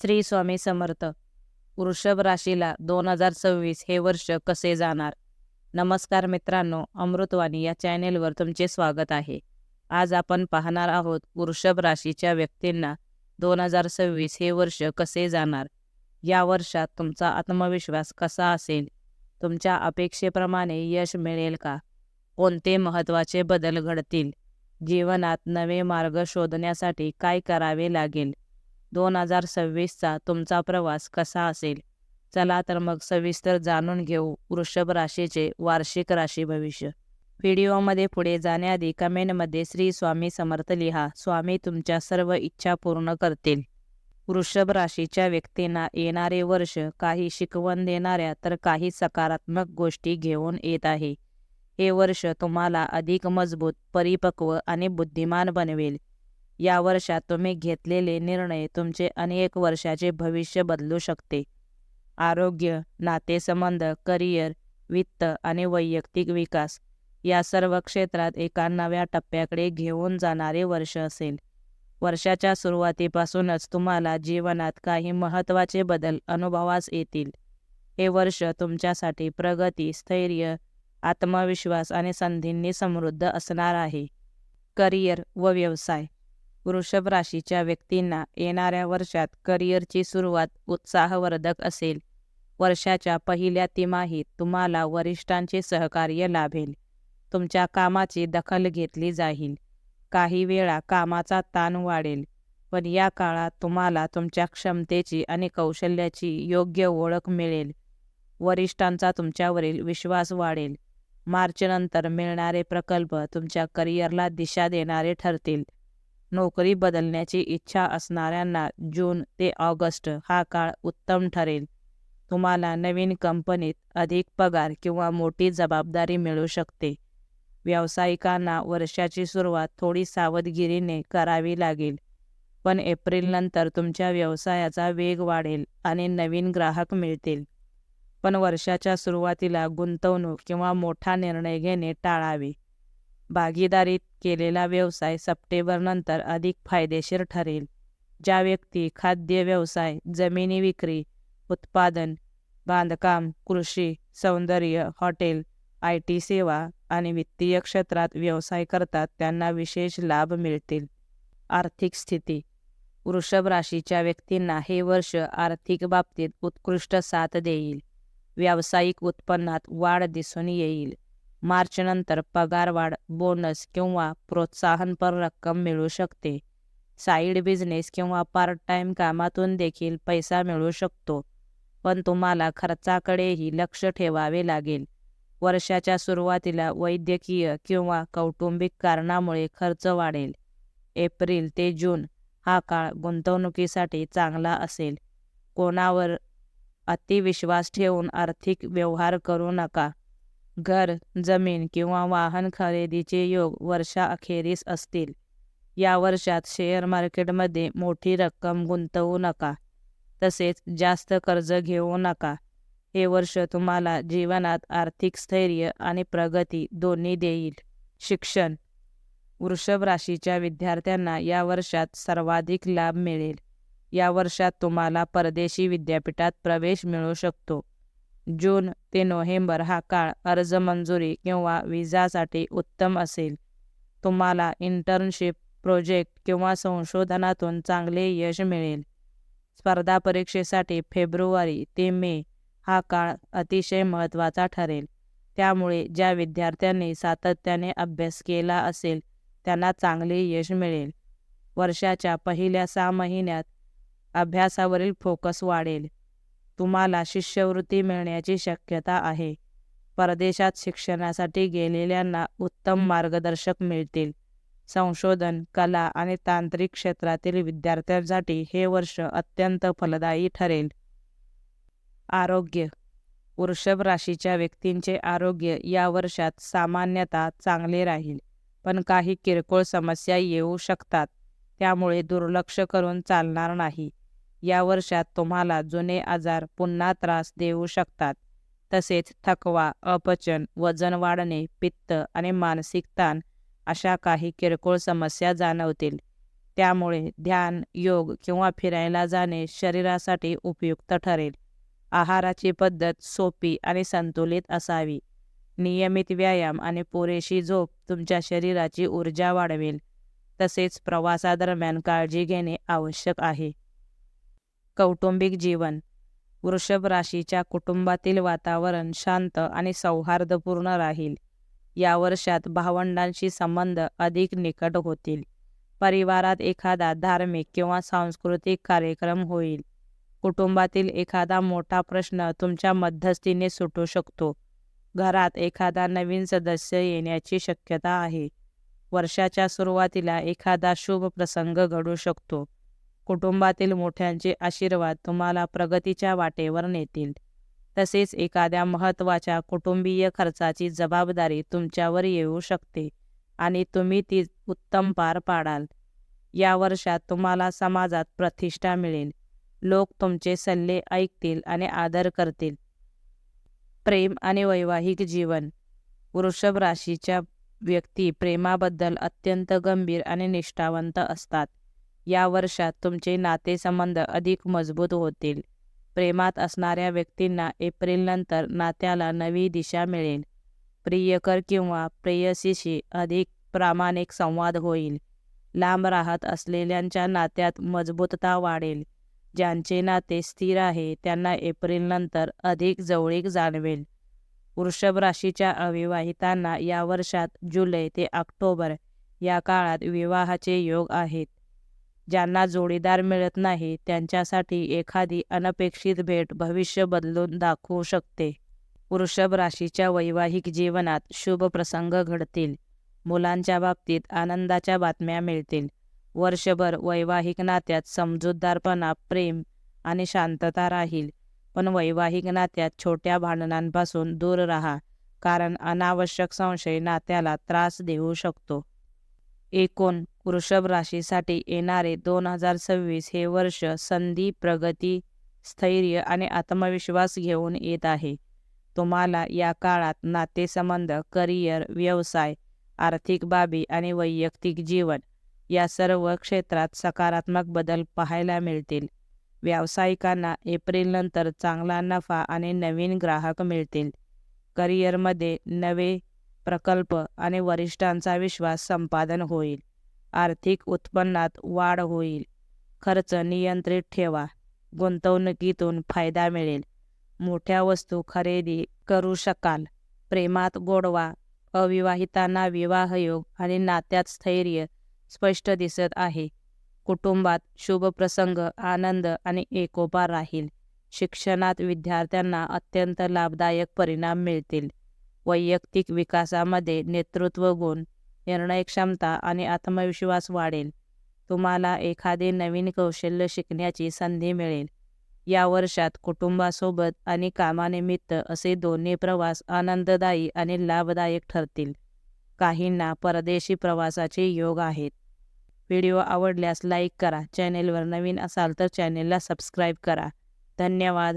श्री स्वामी समर्थ. वृषभ राशीला दोन हजार सव्वीस हे वर्ष कसे जाणार? नमस्कार मित्रांनो अमृतवाणी या चॅनेलवर तुमचे स्वागत आहे. आज आपण पाहणार आहोत वृषभ राशीच्या व्यक्तींना दोन हजार सव्वीस हे वर्ष कसे जाणार? या वर्षात तुमचा आत्मविश्वास कसा असेल? तुमच्या अपेक्षेप्रमाणे यश मिळेल का? कोणते महत्त्वाचे बदल घडतील? जीवनात नवे मार्ग शोधण्यासाठी काय करावे लागेल? दोन हजार सव्वीसचा तुमचा प्रवास कसा असेल? चला तर मग सविस्तर जाणून घेऊ वृषभ राशीचे वार्षिक राशी भविष्य. व्हिडिओमध्ये पुढे जाण्याआधी कमेंटमध्ये श्री स्वामी समर्थ लिहा. स्वामी तुमच्या सर्व इच्छा पूर्ण करतील. वृषभ राशीच्या व्यक्तींना येणारे वर्ष काही शिकवण देणाऱ्या तर काही सकारात्मक गोष्टी घेऊन येत आहे. हे वर्ष तुम्हाला अधिक मजबूत परिपक्व आणि बुद्धिमान बनवेल. या वर्षात तुम्ही घेतलेले निर्णय तुमचे अनेक वर्षाचे भविष्य बदलू शकते. आरोग्य नातेसंबंध करिअर वित्त आणि वैयक्तिक विकास या सर्व क्षेत्रात एका नव्या टप्प्याकडे घेऊन जाणारे वर्ष असेल. वर्षाच्या सुरुवातीपासूनच तुम्हाला जीवनात काही महत्त्वाचे बदल अनुभवास येतील. हे वर्ष तुमच्यासाठी प्रगती स्थैर्य आत्मविश्वास आणि संधींनी समृद्ध असणार आहे. करिअर व व्यवसाय वृषभ राशीच्या व्यक्तींना येणाऱ्या वर्षात करिअरची सुरुवात उत्साहवर्धक असेल. वर्षाच्या पहिल्या तिमाहीत तुम्हाला वरिष्ठांचे सहकार्य लाभेल. तुमच्या कामाची दखल घेतली जाईल. काही वेळा कामाचा ताण वाढेल पण या काळात तुम्हाला तुमच्या क्षमतेची आणि कौशल्याची योग्य ओळख मिळेल. वरिष्ठांचा तुमच्यावरील विश्वास वाढेल. मार्चनंतर मिळणारे प्रकल्प तुमच्या करिअरला दिशा देणारे ठरतील. नोकरी बदलण्याची इच्छा असणाऱ्यांना जून ते ऑगस्ट हा काळ उत्तम ठरेल. तुम्हाला नवीन कंपनीत अधिक पगार किंवा मोठी जबाबदारी मिळू शकते. व्यावसायिकांना वर्षाची सुरुवात थोडी सावधगिरीने करावी लागेल. पण एप्रिलनंतर तुमच्या व्यवसायाचा वेग वाढेल आणि नवीन ग्राहक मिळतील. पण वर्षाच्या सुरुवातीला गुंतवणूक किंवा मोठा निर्णय घेणे टाळावे. भागीदारीत केलेला व्यवसाय सप्टेंबरनंतर अधिक फायदेशीर ठरेल. ज्या व्यक्ती खाद्य व्यवसाय जमिनी विक्री उत्पादन बांधकाम कृषी सौंदर्य हॉटेल आय टी सेवा आणि वित्तीय क्षेत्रात व्यवसाय करतात त्यांना विशेष लाभ मिळतील. आर्थिक स्थिती. वृषभ राशीच्या व्यक्तींना हे वर्ष आर्थिक बाबतीत उत्कृष्ट साथ देईल. व्यावसायिक उत्पन्नात वाढ दिसून येईल. मार्चनंतर पगारवाढ बोनस किंवा प्रोत्साहनपर रक्कम मिळू शकते. साईड बिझनेस किंवा पार्ट टाइम कामातून देखील पैसा मिळू शकतो पण तुम्हाला खर्चाकडेही लक्ष ठेवावे लागेल. वर्षाच्या सुरुवातीला वैद्यकीय किंवा कौटुंबिक कारणामुळे खर्च वाढेल. एप्रिल ते जून हा काळ गुंतवणुकीसाठी चांगला असेल. कोणावर अतिविश्वास ठेवून आर्थिक व्यवहार करू नका. घर जमीन किंवा वाहन खरेदीचे योग वर्षाअखेरीस असतील. या वर्षात शेअर मार्केटमध्ये मोठी रक्कम गुंतवू नका. तसेच जास्त कर्ज घेऊ नका. हे वर्ष तुम्हाला जीवनात आर्थिक स्थैर्य आणि प्रगती दोन्ही देईल. शिक्षण. वृषभ राशीच्या विद्यार्थ्यांना या वर्षात सर्वाधिक लाभ मिळेल. या वर्षात तुम्हाला परदेशी विद्यापीठात प्रवेश मिळू शकतो. जून ते नोव्हेंबर हा काळ अर्ज मंजुरी किंवा विजासाठी उत्तम असेल. तुम्हाला इंटर्नशिप प्रोजेक्ट किंवा संशोधनातून चांगले यश मिळेल. स्पर्धा परीक्षेसाठी फेब्रुवारी ते मे हा काळ अतिशय महत्त्वाचा ठरेल. त्यामुळे ज्या विद्यार्थ्यांनी सातत्याने अभ्यास केला असेल त्यांना चांगले यश मिळेल. वर्षाच्या पहिल्या सहा महिन्यात अभ्यासावरील फोकस वाढेल. तुम्हाला शिष्यवृत्ती मिळण्याची शक्यता आहे. परदेशात शिक्षणासाठी गेलेल्यांना उत्तम मार्गदर्शक मिळतील. संशोधन कला आणि तांत्रिक क्षेत्रातील विद्यार्थ्यांसाठी हे वर्ष अत्यंत फलदायी ठरेल. आरोग्य. वृषभ राशीच्या व्यक्तींचे आरोग्य या वर्षात सामान्यतः चांगले राहील पण काही किरकोळ समस्या येऊ शकतात त्यामुळे दुर्लक्ष करून चालणार नाही. या वर्षात तुम्हाला जुने आजार पुन्हा त्रास देऊ शकतात. तसेच थकवा अपचन वजन वाढणे पित्त आणि मानसिक ताण अशा काही किरकोळ समस्या जाणवतील. त्यामुळे ध्यान योग किंवा फिरायला जाणे शरीरासाठी उपयुक्त ठरेल. आहाराची पद्धत सोपी आणि संतुलित असावी. नियमित व्यायाम आणि पुरेशी झोप तुमच्या शरीराची ऊर्जा वाढवेल. तसेच प्रवासादरम्यान काळजी घेणे आवश्यक आहे. कौटुंबिक जीवन. वृषभ राशीच्या कुटुंबातील वातावरण शांत आणि सौहार्दपूर्ण राहील. या वर्षात भावंडांशी संबंध अधिक निकट होतील. परिवारात एखादा धार्मिक किंवा सांस्कृतिक कार्यक्रम होईल. कुटुंबातील एखादा मोठा प्रश्न तुमच्या मध्यस्थीने सुटू शकतो. घरात एखादा नवीन सदस्य येण्याची शक्यता आहे. वर्षाच्या सुरुवातीला एखादा शुभ प्रसंग घडू शकतो. कुटुंबातील मोठ्यांचे आशीर्वाद तुम्हाला प्रगतीच्या वाटेवर नेतील. तसेच एखाद्या महत्त्वाच्या कुटुंबीय खर्चाची जबाबदारी तुमच्यावर येऊ शकते आणि तुम्ही ती उत्तम पार पाडाल. या वर्षात तुम्हाला समाजात प्रतिष्ठा मिळेल. लोक तुमचे सल्ले ऐकतील आणि आदर करतील. प्रेम आणि वैवाहिक जीवन. वृषभ राशीच्या व्यक्ती प्रेमाबद्दल अत्यंत गंभीर आणि निष्ठावंत असतात. या वर्षात तुमचे नातेसंबंध अधिक मजबूत होतील. प्रेमात असणाऱ्या व्यक्तींना एप्रिलनंतर नात्याला नवी दिशा मिळेल. प्रियकर किंवा प्रेयसीशी अधिक प्रामाणिक संवाद होईल. लांब राहत असलेल्यांच्या नात्यात मजबूतता वाढेल. ज्यांचे नाते स्थिर आहे त्यांना एप्रिलनंतर अधिक जवळीक जाणवेल. वृषभ राशीच्या अविवाहितांना या वर्षात जुलै ते ऑक्टोबर या काळात विवाहाचे योग आहेत. ज्यांना जोडीदार मिळत नाही त्यांच्यासाठी एखादी अनपेक्षित भेट भविष्य बदलून दाखवू शकते. वृषभ राशीच्या वैवाहिक जीवनात शुभ प्रसंग घडतील. मुलांच्या बाबतीत आनंदाच्या बातम्या मिळतील. वर्षभर वैवाहिक नात्यात समजूतदारपणा प्रेम आणि शांतता राहील. पण वैवाहिक नात्यात छोट्या भांडणांपासून दूर राहा कारण अनावश्यक संशय नात्याला त्रास देऊ शकतो. एकूण वृषभ राशीसाठी येणारे दोन हजार सव्वीस हे वर्ष संधी प्रगती स्थैर्य आणि आत्मविश्वास घेऊन येत आहे. तुम्हाला या काळात नातेसंबंध करिअर व्यवसाय आर्थिक बाबी आणि वैयक्तिक जीवन या सर्व क्षेत्रात सकारात्मक बदल पाहायला मिळतील. व्यावसायिकांना एप्रिलनंतर चांगला नफा आणि नवीन ग्राहक मिळतील. करिअरमध्ये नवे प्रकल्प आणि वरिष्ठांचा विश्वास संपादन होईल. आर्थिक उत्पन्नात वाढ होईल. खर्च नियंत्रित ठेवा. गुंतवणुकीतून फायदा मिळेल. मोठ्या वस्तू खरेदी करू शकाल. प्रेमात गोडवा. अविवाहितांना विवाहयोग आणि नात्यात स्थैर्य स्पष्ट दिसत आहे. कुटुंबात शुभ प्रसंग आनंद आणि एकोपा राहील. शिक्षणात विद्यार्थ्यांना अत्यंत लाभदायक परिणाम मिळतील. वैयक्तिक विकासामध्ये नेतृत्व गुण निर्णय क्षमता आणि आत्मविश्वास वाढेल. तुम्हाला एखादे नवीन कौशल्य शिकण्याची संधी मिळेल. या वर्षात कुटुंबासोबत आणि कामानिमित्त असे दोन्ही प्रवास आनंददायी आणि लाभदायक ठरतील. काहींना परदेशी प्रवासाचे योग आहेत. व्हिडिओ आवडल्यास लाईक करा. चॅनेलवर नवीन असाल तर चॅनेलला सबस्क्राईब करा. धन्यवाद.